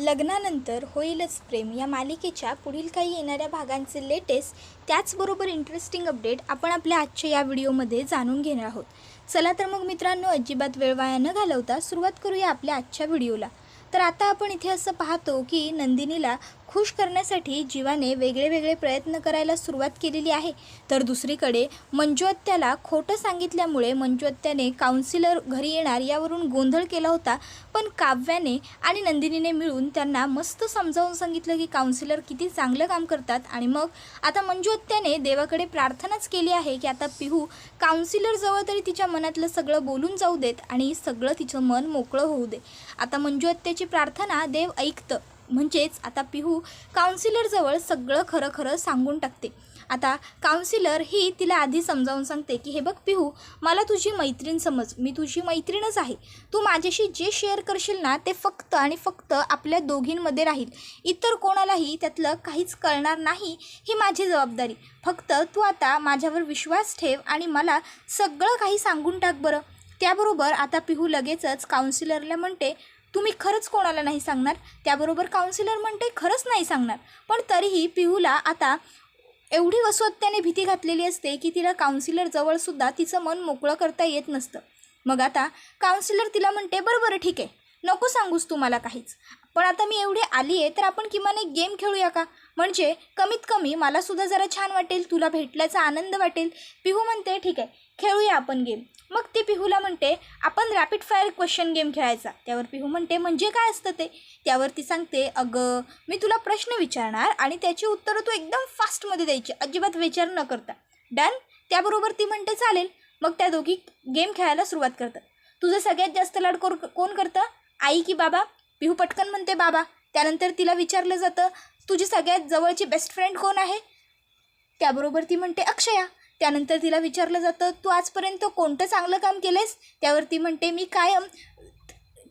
लग्नानंतर होईलच प्रेम. या मालिकेच्या पुढील काही येणाऱ्या भागांचे लेटेस्ट त्याचबरोबर इंटरेस्टिंग अपडेट आपण आपल्या आजच्या या व्हिडिओमध्ये जाणून घेणार आहोत. चला तर मग मित्रांनो अजिबात वेळ वाया न घालवता सुरुवात करूया आपल्या आजच्या व्हिडिओला. तर आता आपण इथे असं पाहतो की नंदिनीला खुश करण्यासाठी जीवाने वेगळे वेगळे प्रयत्न करायला सुरुवात केलेली आहे. तर दुसरीकडे मंजू खोटं सांगितल्यामुळे मंजू काउन्सिलर घरी येणार यावरून गोंधळ केला होता. पण काव्याने आणि नंदिनीने मिळून त्यांना मस्त समजावून सांगितलं की काउन्सिलर किती चांगलं काम करतात. आणि मग आता मंजू देवाकडे प्रार्थनाच केली आहे की आता पिहू काउन्सिलरजवळ तरी तिच्या मनातलं सगळं बोलून जाऊ देत आणि सगळं तिचं मन मोकळं होऊ दे. आता मंजू प्रार्थना देव ऐकतं. म्हणजेच आता पिहू काउन्सिलरजवळ सगळं खरं खरं सांगून टाकते. आता काउन्सिलर ही तिला आधी समजावून सांगते की हे बघ पिहू मला तुझी मैत्रीण समज मी तुझी मैत्रीणच आहे. तू माझ्याशी जे शेअर करशील ना ते फक्त आणि फक्त आपल्या दोघींमध्ये राहील. इतर कोणालाही त्यातलं काहीच कळणार नाही ही माझी जबाबदारी. फक्त तू आता माझ्यावर विश्वास ठेव आणि मला सगळं काही सांगून टाक बरं. त्याबरोबर आता पिहू लगेचच काउन्सिलरला म्हणते तुम्ही खरंच कोणाला नाही सांगणार? त्याबरोबर काउन्सिलर म्हणते खरंच नाही सांगणार. पण तरीही पिहूला आता एवढी वसवत्याने भीती घातलेली असते की तिला काउन्सिलर जवळसुद्धा तिचं मन मोकळं करता येत नसतं. मग आता काउन्सिलर तिला म्हणते बरं बरं ठीक आहे. नको सांगूस तू मला काहीच. पण आता मी एवढी आली आहे तर आपण किमान एक गेम खेळूया का? म्हणजे कमीत कमी मलासुद्धा जरा छान वाटेल तुला भेटल्याचा आनंद वाटेल. पिहू म्हणते ठीक आहे खेळूया आपण गेम मग ती पिहूला म्हणते आपण रॅपिड फायर क्वेश्चन गेम खेळायचा. त्यावर पिहू म्हणते म्हणजे काय असतं ते? त्यावर ती सांगते अगं मी तुला प्रश्न विचारणार आणि त्याची उत्तरं तू एकदम फास्टमध्ये द्यायची अजिबात विचार न करता. डन त्याबरोबर ती म्हणते चालेल. मग त्या दोघी गेम खेळायला सुरुवात करतात. तुझं सगळ्यात जास्त लाड कोर कोण करतं? आई की बाबा. पिहू पटकन म्हणते बाबा. त्यानंतर तिला विचारलं जातं तुझी सगळ्यात जवळची बेस्ट फ्रेंड कोण आहे? त्याबरोबर ती म्हणते अक्षया. त्यानंतर तिला विचारलं जातं तू आजपर्यंत कोणतं चांगलं काम केलं त्यावर ती म्हणते मी कायम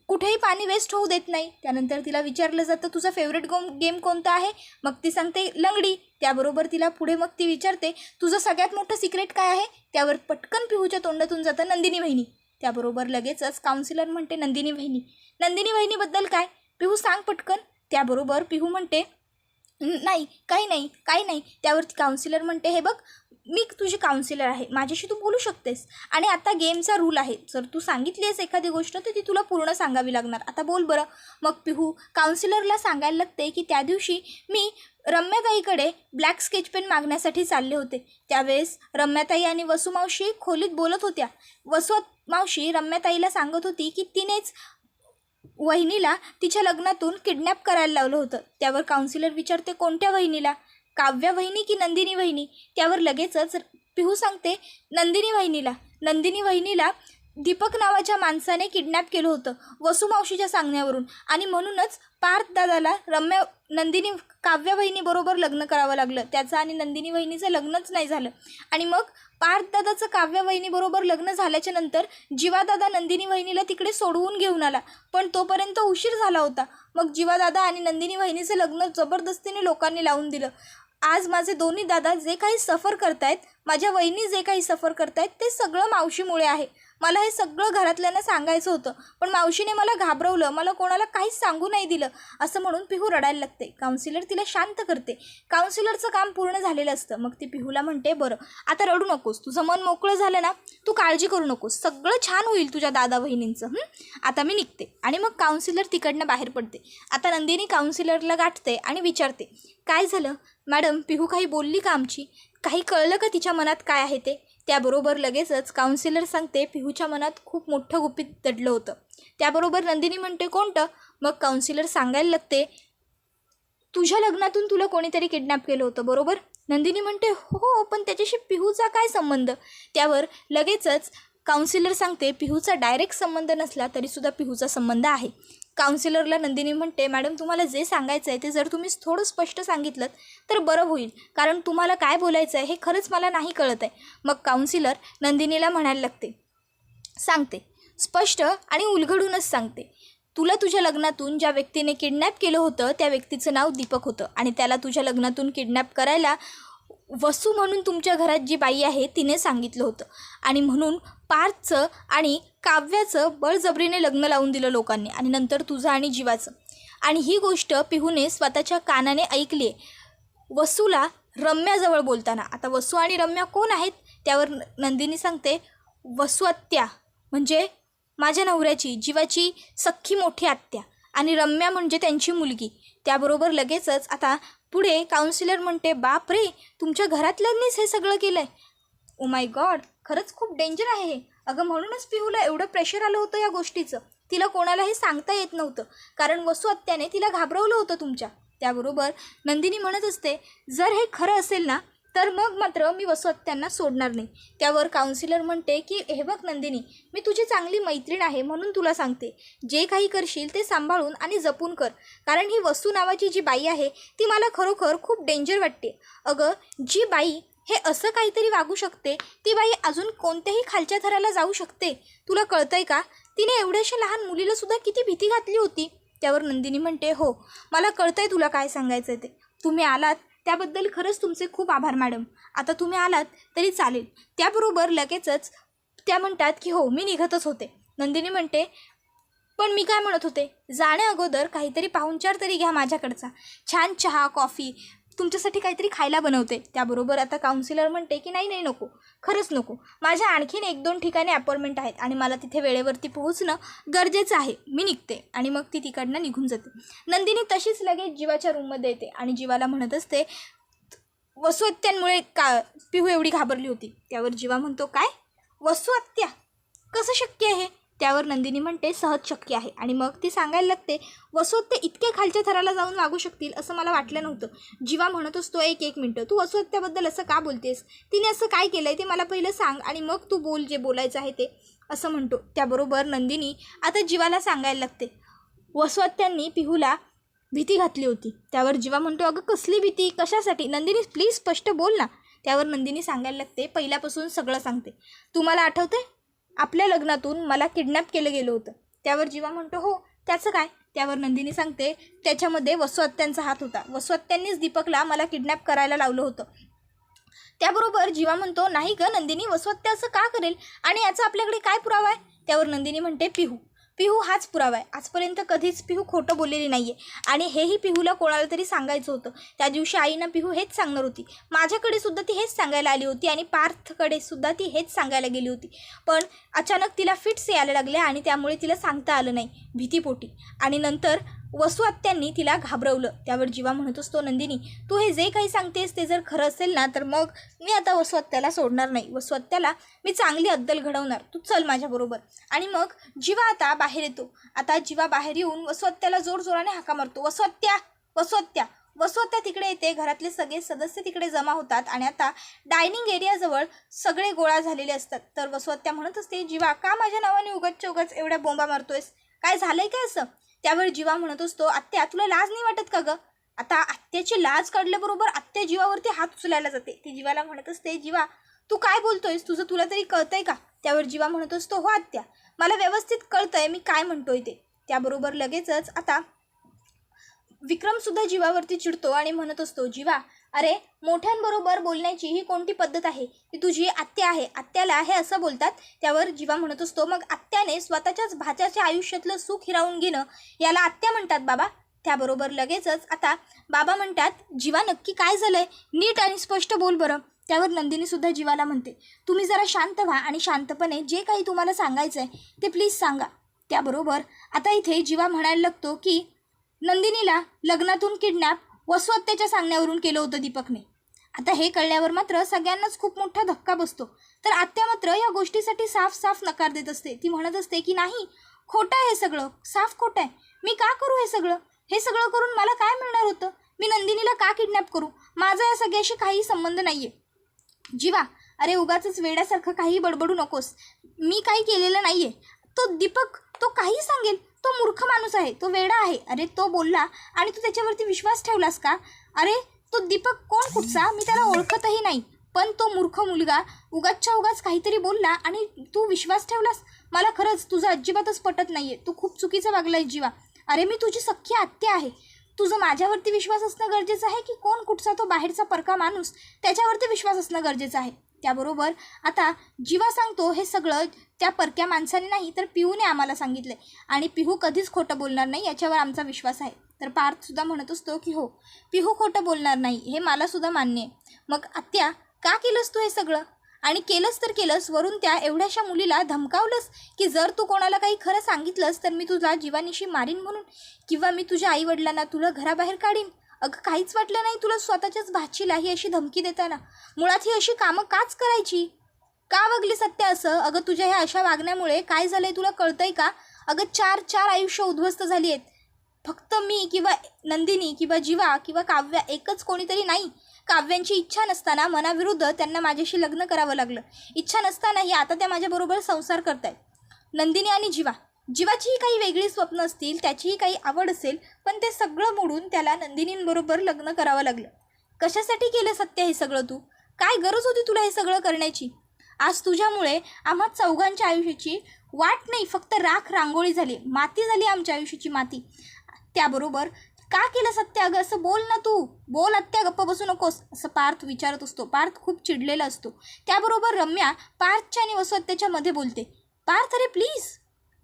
कुठेही पाणी वेस्ट होऊ देत नाही. त्यानंतर तिला विचारलं जातं तुझा फेवरेट गोम गेम कोणता आहे? मग ती सांगते लंगडी. त्याबरोबर तिला पुढे मग ती विचारते तुझं सगळ्यात मोठं सिक्रेट काय आहे? त्यावर पटकन पिहूच्या तोंडातून जातं नंदिनी वहिनी. त्याबरोबर लगेचच काउन्सिलर म्हणते नंदिनी वहिनी. नंदिनी वहिनीबद्दल काय? पिहू सांग पटकन. त्याबरोबर पिहू म्हणते नाही काही नाही काही नाही. त्यावरती काउन्सिलर म्हणते हे बघ मी तुझी काउन्सिलर आहे. माझ्याशी तू बोलू शकतेस. आणि आता गेमचा रूल आहे. जर तू सांगितली आहेस एखादी गोष्ट तर ती तुला पूर्ण सांगावी लागणार. आता बोल बरं. मग पिहू काउन्सिलरला सांगायला लागते की त्या दिवशी मी रम्याताईकडे ब्लॅक स्केच पेन मागण्यासाठी चालले होते. त्यावेळेस रम्याताई आणि वसुमावशी खोलीत बोलत होत्या. वसु मावशी रम्याताईला सांगत होती की तिनेच वहिनीला तिच्या लग्नातून किडनॅप करायला लावलं होतं. त्यावर काउन्सिलर विचारते कोणत्या वहिनीला? काव्या वहिनी की नंदिनी वहिनी? त्यावर लगेचच पिहू सांगते नंदिनी वहिनीला नंदिनी वहिनीला दीपक नावाच्या माणसाने किडनॅप केलं होतं वसुमावशीच्या सांगण्यावरून. आणि म्हणूनच पार्थ दादाला रम्या नंदिनी काव्या वहिनीबरोबर लग्न करावं लागलं. त्याचं आणि नंदिनी वहिनीचं लग्नच नाही झालं. आणि मग पार्थदादाचं काव्या वहिनीबरोबर लग्न झाल्याच्यानंतर जीवादादा नंदिनी वहिनीला तिकडे सोडवून घेऊन आला. पण तोपर्यंत उशीर झाला होता. मग जीवादादा आणि नंदिनी वहिनीचं लग्न जबरदस्तीने लोकांनी लावून दिलं. आज माझे दोन्ही दादा जे काही सफर करतायत माझ्या वहिनी जे काही सफर करतायत ते सगळं मावशीमुळे आहे. मला हे सगळं घरातल्यांना सांगायचं होतं पण मावशीने मला घाबरवलं मला कोणाला काहीच सांगू नाही दिलं असं म्हणून पिहू रडायला लागते. काउन्सिलर तिला शांत करते. काउन्सिलरचं काम पूर्ण झालेलं असतं. मग ती पिहूला म्हणते बरं आता रडू नकोस. तुझं मन मोकळं झालं ना तू काळजी करू नकोस. सगळं छान होईल तुझ्या दादा बहिणींचं आता मी निघते. आणि मग काउन्सिलर तिकडनं बाहेर पडते. आता नंदिनी काउन्सिलरला गाठते आणि विचारते काय झालं? मॅडम पिहू काही बोलली का आमची? काही कळलं का तिच्या मनात काय आहे ते? त्याबरोबर लगेचच काउन्सिलर सांगते पिहूच्या मनात खूप मोठं गुपित दडलं होतं. त्याबरोबर नंदिनी म्हणते कोणतं? मग काउन्सिलर सांगायला लागते तुझ्या लग्नातून तुला कोणीतरी किडनॅप केलं होतं बरोबर? नंदिनी म्हणते हो पण त्याच्याशी पिहूचा काय संबंध? त्यावर लगेचच काउन्सिलर सांगते पिहूचा डायरेक्ट संबंध नसला तरीसुद्धा पिहूचा संबंध आहे. काउन्सिलरला नंदिनी म्हणते मॅडम तुम्हाला जे सांगायचं आहे ते जर तुम्ही थोडं स्पष्ट सांगितलं तर बरं होईल. कारण तुम्हाला काय बोलायचं आहे हे खरंच मला नाही कळत आहे मग काउन्सिलर नंदिनीला म्हणायला लागते सांगते. स्पष्ट आणि उलगडूनच सांगते. तुला तुझ्या लग्नातून ज्या व्यक्तीने किडनॅप केलं होतं त्या व्यक्तीचं नाव दीपक होतं आणि त्याला तुझ्या लग्नातून किडनॅप करायला वसू म्हणून तुमच्या घरात जी बाई आहे तिने सांगितलं होतं. आणि म्हणून पार्थचं आणि काव्याचं बळजबरीने लग्न लावून दिलं लोकांनी आणि नंतर तुझं आणि जीवाचं. आणि ही गोष्ट पिहूने स्वतःच्या कानाने ऐकली आहे. वसूला रम्याजवळ बोलताना आता वसू आणि रम्या कोण आहेत? त्यावर न- नंदिनी सांगते वसू आत्या म्हणजे माझ्या नवऱ्याची जीवाची सख्खी मोठी आत्या आणि रम्या म्हणजे त्यांची मुलगी. त्याबरोबर लगेचच आता पुढे काउन्सिलर म्हणते बाप रे तुमच्या घरातल्यांनीच हे सगळं केलं आहे ओ माय गॉड oh खरंच खूप डेंजर आहे हे. अगं म्हणूनच पिहूला एवढं प्रेशर आलं होतं या गोष्टीचं. तिला कोणालाही सांगता येत नव्हतं. कारण वसू आत्याने तिला घाबरवलं होतं तुमच्या. त्याबरोबर नंदिनी म्हणत असते जर हे खरं असेल ना तर मग मात्र मी वसू त्यांना सोडणार नाही. त्यावर काउन्सिलर म्हणते की हे बघ नंदिनी मी तुझी चांगली मैत्रीण आहे म्हणून तुला सांगते. जे काही करशील ते सांभाळून आणि जपून कर. कारण ही वस्तू नावाची जी बाई आहे ती मला खरोखर खूप डेंजर वाटते. अगं जी बाई हे असं काहीतरी वागू शकते ती बाई अजून कोणत्याही खालच्या थराला जाऊ शकते. तुला कळतंय का? तिने एवढ्याशा लहान मुलीला सुद्धा किती भीती घातली होती? त्यावर नंदिनी म्हणते हो मला कळतंय तुला काय सांगायचं ते. तुम्ही आलात त्याबद्दल खरंच तुमचे खूप आभार मॅडम. आता तुम्ही आलात तरी चालेल. त्याबरोबर लगेचच त्या म्हणतात की हो मी निघतच होते. नंदिनी म्हणते पण मी काय म्हणत होते? जाण्या अगोदर काहीतरी पाहुणचार तरी घ्या माझ्याकडचा. छान चहा कॉफी तुमच्यासाठी काहीतरी खायला बनवते. त्याबरोबर आता काउन्सिलर म्हणते की नाही नाही नको. खरंच नको. माझ्या आणखीन एक दोन ठिकाणी अपॉइंटमेंट आहेत आणि मला तिथे वेळेवरती पोहोचणं गरजेचं आहे. मी निघते आणि मग ती तिकडनं निघून जाते. नंदिनी तशीच लगेच जीवाच्या रूममध्ये येते आणि जीवाला म्हणत असते वसुहत्यांमुळे का पिहू एवढी घाबरली होती? त्यावर जीवा म्हणतो काय? वसुअत्या कसं शक्य आहे? त्यावर नंदिनी म्हणते सहज शक्य आहे. आणि मग ती सांगायला लागते वसुहत्या इतक्या खालच्या थराला जाऊन वागू शकतील असं मला वाटलं नव्हतं. जीवा म्हणत असतो एक एक मिनटं. तू वसुहत्याबद्दल असं का बोलतेस? तिने असं काय केलं आहे ते मला पहिलं सांग आणि मग तू बोल जे बोलायचं आहे ते असं म्हणतो. त्याबरोबर नंदिनी आता जीवाला सांगायला लागते वसुहत्यांनी पिहूला भीती घातली होती. त्यावर जीवा म्हणतो अगं कसली भीती? कशासाठी? नंदिनी प्लीज स्पष्ट बोल ना. त्यावर नंदिनी सांगायला लागते पहिल्यापासून सगळं सांगते. तुम्हाला आठवते आपल्या लग्नातून मला किडनॅप केलं गेलं होतं. त्यावर जीवा म्हणतो हो त्याचं काय? त्यावर नंदिनी सांगते त्याच्यामध्ये वसुहत्यांचा हात होता. वसुहत्यांनीच दीपकला मला किडनॅप करायला लावलं होतं. त्याबरोबर जीवा म्हणतो नाही ग नंदिनी वसुहत्या असं का करेल? आणि याचा आपल्याकडे काय पुरावा आहे? त्यावर नंदिनी म्हणते पिहू. पिहू हाच पुरावा आहे. आजपर्यंत कधीच पिहू खोटं बोललेली नाही आहे आणि हेही पिहूला कोणाला तरी सांगायचं होतं. त्या दिवशी आईनं पिहू हेच सांगणार होती. माझ्याकडे सुद्धा ती हेच सांगायला आली होती आणि पार्थकडे सुद्धा ती हेच सांगायला गेली होती. पण अचानक तिला फिट्स यायला लागल्या आणि त्यामुळे तिला सांगता आलं नाही. भीतीपोटी. आणि नंतर वसू आत्यांनी तिला घाबरवलं. त्यावर जीवा म्हणत असतो नंदिनी तू हे जे काही सांगतेस ते जर खरं असेल ना तर मग मी आता वसू आत्याला सोडणार नाही. वसू आत्याला मी चांगली अद्दल घडवणार. तू चल माझ्याबरोबर आणि मग जीवा आता बाहेर येतो. आता जीवा बाहेर येऊन वसू आत्याला जोरजोराने हाका मारतो. वसू आत्या वसू आत्या तिकडे येते. घरातले सगळे सदस्य तिकडे जमा होतात आणि आता डायनिंग एरियाजवळ सगळे गोळा झालेले असतात. तर वसुहत्या म्हणत असते जीवा का माझ्या नावाने उगाचच्या उगाच एवढ्या बोंबा मारतोयस? काय झालंय काय असं? त्यावर जीवा म्हणत असतो आत्या तुला लाज नाही वाटत का गं? आता आत्याची लाज काढल्याबरोबर आत्या जीवावरती हात उचलायला जाते. ती जीवाला म्हणत असते जीवा तू काय बोलतोयस? तुझं तुला तरी कळतंय का? त्यावर जीवा म्हणत असतो हो आत्या मला व्यवस्थित कळतंय मी काय म्हणतोय ते. त्याबरोबर लगेचच आता विक्रमसुद्धा जीवावरती चिडतो आणि म्हणत असतो जीवा अरे मोठ्यांबरोबर बोलण्याची ही कोणती पद्धत आहे? ती तुझी आत्या आहे. आत्याला हे असं बोलतात त्यावर जीवा म्हणत असतो. मग आत्याने स्वतःच्याच भाच्याच्या आयुष्यातलं सुख हिरावून घेणं याला आत्या म्हणतात बाबा. त्याबरोबर लगेचच आता बाबा म्हणतात जीवा नक्की काय झालंय? नीट आणि स्पष्ट बोल बरं. त्यावर नंदिनीसुद्धा जीवाला म्हणते तुम्ही जरा शांत व्हा आणि शांतपणे जे काही तुम्हाला सांगायचं आहे ते प्लीज सांगा. त्याबरोबर आता इथे जीवा म्हणायला लागतो की नंदिनीला लग्नातून किडनॅप वसुहत्याच्या सांगण्यावरून केलं होतं दीपकने. आता हे कळल्यावर मात्र सगळ्यांनाच खूप मोठा धक्का बसतो. तर आत्या मात्र या गोष्टीसाठी साफ साफ नकार देत असते. ती म्हणत असते की नाही खोटं आहे हे सगळं. साफ खोटं आहे. मी का करू हे सगळं? हे सगळं करून मला काय मिळणार होतं? मी नंदिनीला का किडनॅप करू? माझा या सगळ्याशी काही संबंध नाही आहे जीवा अरे उगाच वेड्यासारखं काही बडबडू नकोस. मी काही केलेलं नाही आहे तो दीपक तो काही सांगेल? तो मूर्ख माणूस आहे तो वेडा आहे. अरे तो बोलला आणि तू त्याच्यावरती विश्वास ठेवलास का? अरे तो दीपक कोण कुठचा? मी त्याला ओळखतही नाही. पण तो मूर्ख मुलगा उगाचच्या उगाच काहीतरी बोलला आणि तू विश्वास ठेवलास? मला खरंच तुझं अजिबातच पटत नाही आहे तू खूप चुकीचं वागलाय जीवा. अरे मी तुझी सख्खी आत्या आहे. तुझं माझ्यावरती विश्वास असणं गरजेचं आहे की कोण कुठचा तो बाहेरचा परका माणूस? त्याच्यावरती विश्वास असणं गरजेचं आहे. त्याबरोबर आता जीवा सांगतो हे सगळं त्या परक्या माणसाने नाही तर पिहूने आम्हाला सांगितलं आणि पिहू कधीच खोटं बोलणार नाही याच्यावर आमचा विश्वास आहे. तर पार्थसुद्धा म्हणत असतो की हो पिहू खोटं बोलणार नाही हे मलासुद्धा मान्य आहे. मग आत्या का केलंस तू हे सगळं? आणि केलंस तर केलंस वरून त्या एवढ्याशा मुलीला धमकावलंस की जर तू कोणाला काही खरं सांगितलंस तर मी तुझा जीवानिशी मारीन म्हणून? किंवा मी तुझ्या आईवडिलांना तुला घराबाहेर काढीन? अगं काहीच वाटलं नाही तुला स्वतःच्याच भाचीला ही अशी धमकी देताना. मुळात ही अशी कामं काच करायची? का वागली सत्य असं? अगं तुझ्या ह्या अशा वागण्यामुळे काय झालंय तुला कळतंय का? अगं चार चार आयुष्य उद्ध्वस्त झाली आहेत फक्त मी किंवा नंदिनी किंवा जीवा किंवा काव्या एकच कोणीतरी नाही. काव्यांची इच्छा नसताना मनाविरुद्ध त्यांना माझ्याशी लग्न करावं लागलं. इच्छा नसतानाही आता त्या माझ्याबरोबर संसार करतायत. नंदिनी आणि जीवा. जीवाचीही काही वेगळी स्वप्न असतील त्याचीही काही आवड असेल पण ते सगळं मोडून त्याला नंदिनींबरोबर लग्न करावं लागलं. कशासाठी केलं सत्य हे सगळं तू? काय गरज होती तुला हे सगळं करण्याची? आज तुझ्यामुळे आम्हा चौघांच्या आयुष्याची वाट नाही फक्त राख रांगोळी झाली माती झाली आमच्या आयुष्याची माती. त्याबरोबर का केलं सत्य अगं? असं बोल ना तू. बोल आत्या गप्प बसू नकोस. असं पार्थ विचारत असतो. पार्थ खूप चिडलेला असतो. त्याबरोबर रम्या पार्थच्या आणि वसुहत्याच्या मध्ये बोलते. पार्थ अरे प्लीज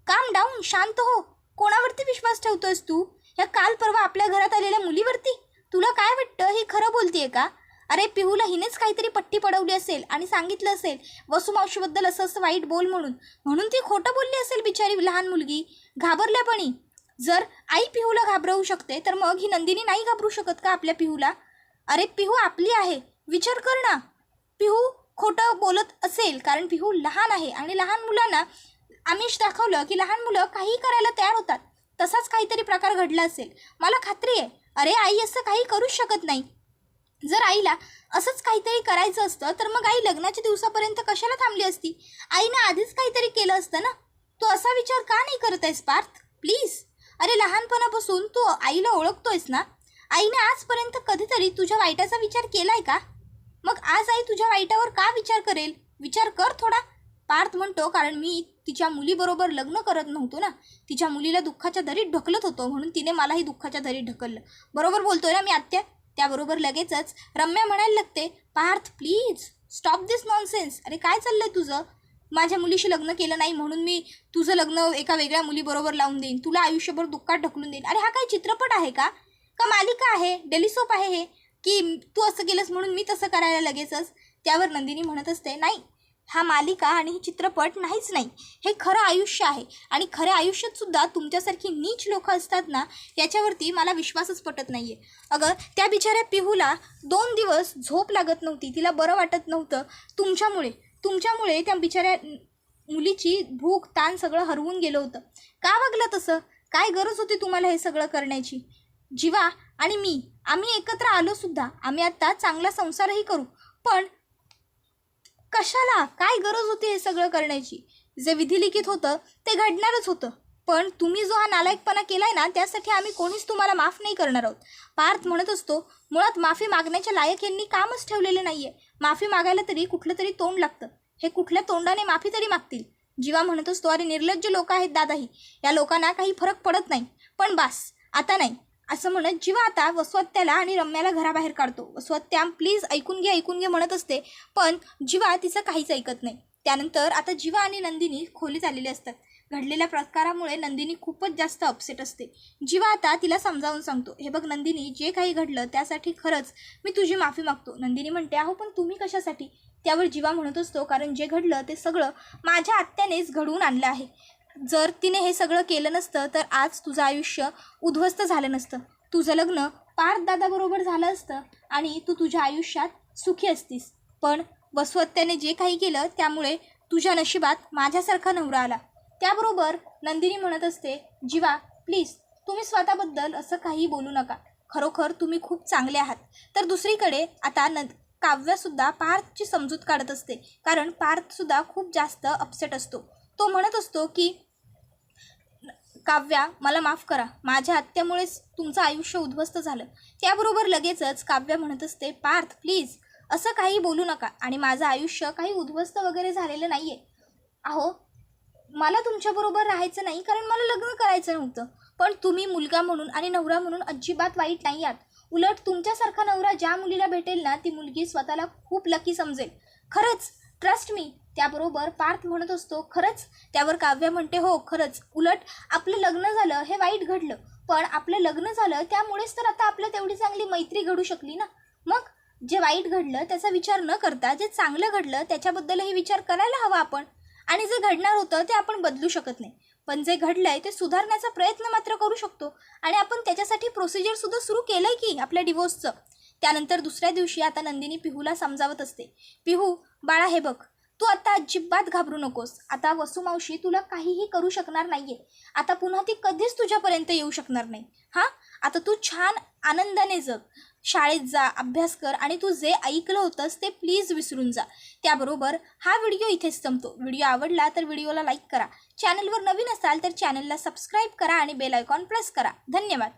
काम डाऊन शांत हो. कोणावरती विश्वास ठेवतोयस तू? या काल परवा आपल्या घरात आलेल्या मुलीवरती? तुला काय वाटतं? ही खरं बोलतीये का? अरे पिहूला हिनेच काहीतरी पट्टी पडवली असेल आणि सांगितलं असेल वसुमावशीबद्दल असं असं वाईट बोल म्हणून. म्हणून ती खोटं बोलली असेल बिचारी लहान मुलगी. घाबरल्यापणी. जर आई पिहूला घाबरवू शकते तर मग ही नंदिनी नाही घाबरू शकत का आपल्या पिहूला? अरे पिहू आपली आहे. विचार कर ना. पिहू खोटं बोलत असेल कारण पिहू लहान आहे आणि लहान मुलांना आमिष दाखवलं की लहान मुलं काही करायला तयार होतात. तसाच काहीतरी प्रकार घडला असेल. मला खात्री आहे. अरे आई असं काही करूच शकत नाही. जर आईला असंच काहीतरी करायचं असतं तर मग आई लग्नाच्या दिवसापर्यंत कशाला थांबली असती? आईनं आधीच काहीतरी केलं असतं ना? तू असा विचार का नाही करत आहेस पार्थ? प्लीज. अरे लहानपणापासून तू आईला ओळखतोयस ना? आईने आजपर्यंत कधीतरी तुझ्या वाईटाचा विचार केलाय का? मग आज आई तुझ्या वाईटावर का विचार करेल? विचार कर थोडा. पार्थ म्हणतो कारण मी तिच्या मुलीबरोबर लग्न करत नव्हतो ना. तिच्या मुलीला दुःखाच्या दरीत ढकलत होतो म्हणून तिने मलाही दुःखाच्या दरीत ढकललं. बरोबर बोलतोय ना मी आत्या? त्याबरोबर लगेचच रम्या म्हणायला लागते Parth please stop this nonsense अरे काय चाललंय तुझं? माझ्या मुलीशी लग्न केलं नाही म्हणून मी तुझं लग्न एका वेगळ्या मुलीबरोबर लावून देईन. तुला आयुष्यभर दुःखात ढकलून देईन. अरे हा काही चित्रपट आहे का? का मालिका आहे? डेलिसोप आहे हे? की तू असं केलंस म्हणून मी तसं करायला लगेचच? त्यावर नंदिनी म्हणत असते नाही हा मालिका आणि चित्रपट नाहीच नाही. हे खरं आयुष्य आहे. आणि खऱ्या आयुष्यातसुद्धा तुमच्यासारखी नीच लोकं असतात ना याच्यावरती मला विश्वासच पटत नाही आहे अगं त्या बिचाऱ्या पिहूला दोन दिवस झोप लागत नव्हती. तिला बरं वाटत नव्हतं तुमच्यामुळे. तुमच्यामुळे त्या बिचाऱ्या मुलीची भूक ताण सगळं हरवून गेलं होतं. का वागलं तसं? काय गरज होती तुम्हाला हे सगळं करण्याची? जीवा आणि मी आम्ही एकत्र आलो सुद्धा आम्ही आत्ता चांगला संसारही करू. पण कशाला? काय गरज होती हे सगळं करण्याची? जे विधिलिखित होतं ते घडणारच होतं. पण तुम्ही जो हा नालायकपणा केलाय ना त्यासाठी आम्ही कोणीच तुम्हाला माफ नाही करणार आहोत. पार्थ म्हणत असतो मुळात माफी मागण्याच्या लायक यांनी कामच ठेवलेलं नाहीये. माफी मागायला तरी कुठलं तरी तोंड लागतं. हे कुठल्या तोंडाने माफी तरी मागतील? जीवा म्हणत असतो अरे निर्लज्ज लोक आहेत दादाही. या लोकांना काही फरक पडत नाही. पण बास आता नाही. असं म्हणत जीवा आता वसवत्याला आणि रम्याला घराबाहेर काढतो. वसवत्या प्लीज ऐकून घे ऐकून घे म्हणत असते पण जीवा तिचं काहीच ऐकत नाही. त्यानंतर आता जीवा आणि नंदिनी खोलीत आलेले असतात. घडलेल्या प्रकारामुळे नंदिनी खूपच जास्त अपसेट असते. जीवा आता तिला समजावून सांगतो हे बघ नंदिनी जे काही घडलं त्यासाठी खरंच मी तुझी माफी मागतो. नंदिनी म्हणते अहो पण तुम्ही कशासाठी? त्यावर जीवा म्हणत असतो कारण जे घडलं ते सगळं माझ्या आत्यानेच घडवून आणलं आहे. जर तिने हे सगळं केलं नसतं तर आज तुझं आयुष्य उद्ध्वस्त झालं नसतं. तुझं लग्न पार्थ दादाबरोबर झालं असतं आणि तू तुझ्या आयुष्यात सुखी असतीस. पण वसवत्याने जे काही केलं त्यामुळे तुझ्या नशिबात माझ्यासारखा नवरा आला. त्याबरोबर नंदिनी म्हणत असते जीवा प्लीज तुम्ही स्वतःबद्दल असं काही बोलू नका. खरोखर तुम्ही खूप चांगले आहात. तर दुसरीकडे आता न काव्यसुद्धा पार्थची समजूत काढत असते. कारण पार्थसुद्धा खूप जास्त अपसेट असतो. तो म्हणत असतो की काव्या मला माफ करा. माझ्या हत्यामुळेच तुमचं आयुष्य उद्ध्वस्त झालं. त्याबरोबर लगेचच काव्या म्हणत असते पार्थ प्लीज असं काही बोलू नका. आणि माझं आयुष्य काही उद्ध्वस्त वगैरे झालेलं नाही आहे अहो मला तुमच्याबरोबर राहायचं नाही कारण मला लग्न करायचं नव्हतं. पण तुम्ही मुलगा म्हणून आणि नवरा म्हणून अजिबात वाईट नाही आहात. उलट तुमच्यासारखा नवरा ज्या मुलीला भेटेल ना ती मुलगी स्वतःला खूप लकी समजेल. खरंच ट्रस्ट मी त्याबरोबर पार्थ म्हणत असतो खरंच? त्यावर काव्य म्हणते हो खरंच. उलट आपलं लग्न झालं हे वाईट घडलं पण आपलं लग्न झालं त्यामुळेच तर आता आपलं तेवढी चांगली मैत्री घडू शकली ना? मग? जे वाईट घडलं त्याचा विचार न करता जे चांगलं घडलं त्याच्याबद्दलही विचार करायला हवा आपण. आणि जे घडणार होतं ते आपण बदलू शकत नाही. पण जे घडलं आहे ते सुधारण्याचा प्रयत्न मात्र करू शकतो. आणि आपण त्याच्यासाठी प्रोसिजरसुद्धा सुरू केलं आहे की आपल्या डिवोर्सचं त्यानंतर दुसऱ्या दिवशी आता नंदिनी पिहूला समजावत असते. पिहू बाळा हे बघ. तू आता अजिबात घाबरू नकोस. आता वसुमावशी तुला काहीही करू शकणार नाही आहे आता पुन्हा ती कधीच तुझ्यापर्यंत येऊ शकणार नाही. हां? आता तू छान आनंदाने जग. शाळेत जा अभ्यास कर आणि तू जे ऐकलं होतंस ते प्लीज विसरून जा. त्याबरोबर हा व्हिडिओ इथेच संपतो. व्हिडिओ आवडला तर व्हिडिओला लाईक करा. चॅनलवर नवीन असाल तर चॅनलला सबस्क्राईब करा आणि बेल आयकॉन प्रेस करा. धन्यवाद.